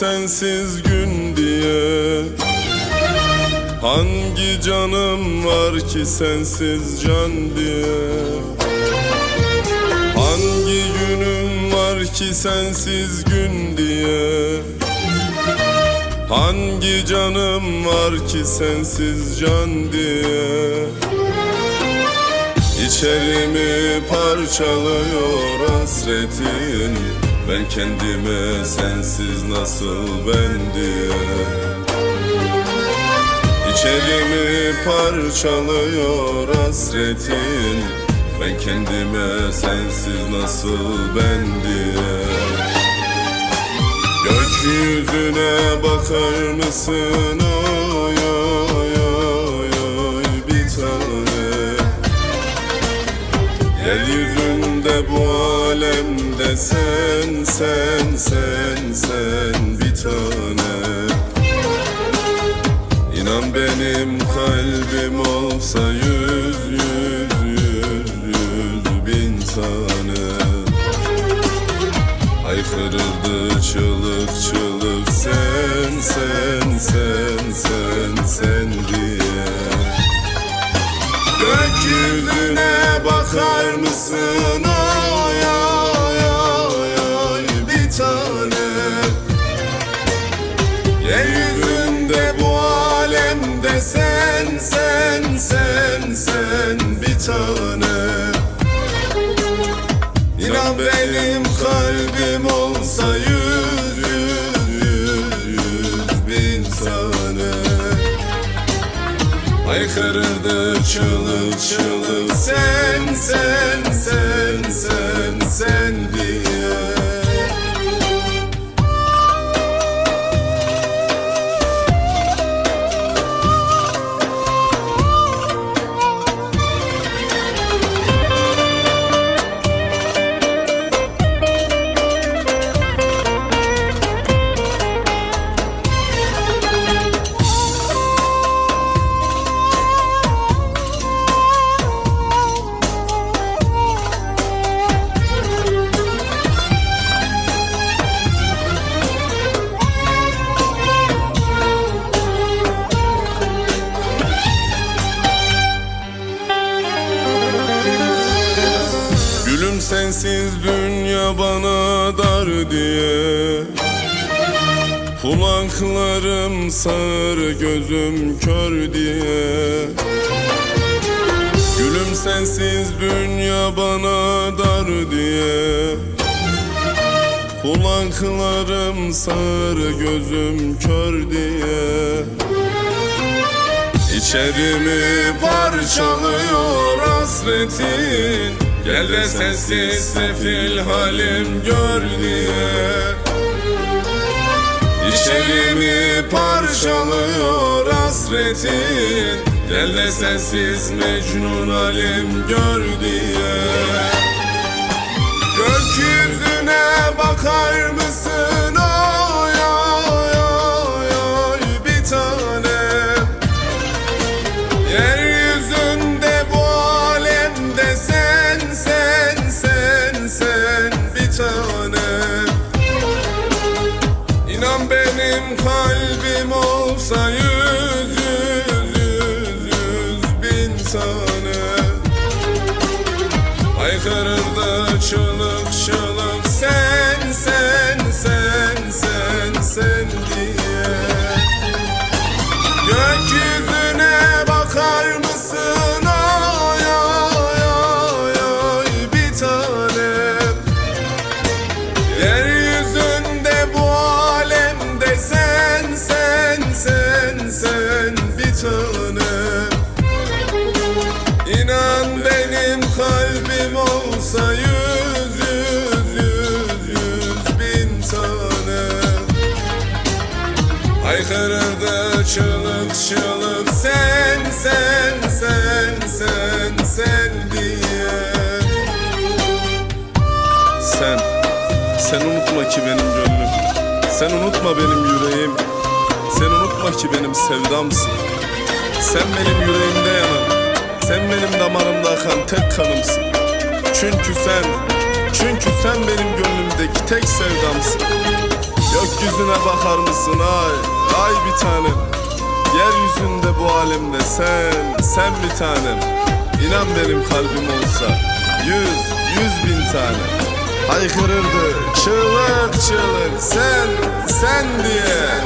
sensiz gün diye? Hangi canım var ki sensiz can diye? Hangi günüm var ki sensiz gün diye? Hangi canım var ki sensiz can diye? İçerimi parçalıyor hasretin Ben kendime sensiz nasıl ben diye. İçerimi parçalıyor hasretin. Ben kendime sensiz nasıl ben diye. Gökyüzüne bakar mısın? oy Yeryüzünde bu alemde sen sen sen sen bir tane. İnan benim kalbim olsa yüz yüz yüz yüz bin tane. Haykırırdı çığlık çığlık sen sen sen sen sen diye. Gökyüzüne oy oy oy oy bir tane. Yeryüzünde bu alemde sen sen sen sen bir tane. İnan benim kalbim olsa yüz yüz yüz yüz bin tane. Haykırırdı çığlık çığlık sen sen sensiz dünya bana dar diye. Kulaklarım sağır gözüm kör diye. Gülüm sensiz dünya bana dar diye. Kulaklarım sağır gözüm kör diye İçerimi parçalıyor hasretin. Gel de sensiz sefil halim gör diye. İçerimi parçalıyor hasretin. Gel de sensiz mecnun halim gör diye. Gökyüzüne bakar mısın sen bir tanem İnan benim kalbim olsa yüz yüz yüz yüz bin tane. Haykırırdı çığlık çığlık Haykırırdı çığlık çığlık sen sen sen sen sen diye. Sen, sen unutma ki benim gönlüm. Sen unutma benim yüreğim. Sen unutma ki benim sevdamsın. Sen benim yüreğimde yanan Sen benim damarımda akan tek kanımsın. Çünkü sen Çünkü sen benim gönlümdeki tek sevdamsın Gökyüzüne bakar mısın ay? Ay bir tanem. Yeryüzünde bu alemde sen Sen bir tanem. İnan benim kalbim olsa Yüz, yüz bin tane. Haykırırdı çığlık çığlık Sen, sen diye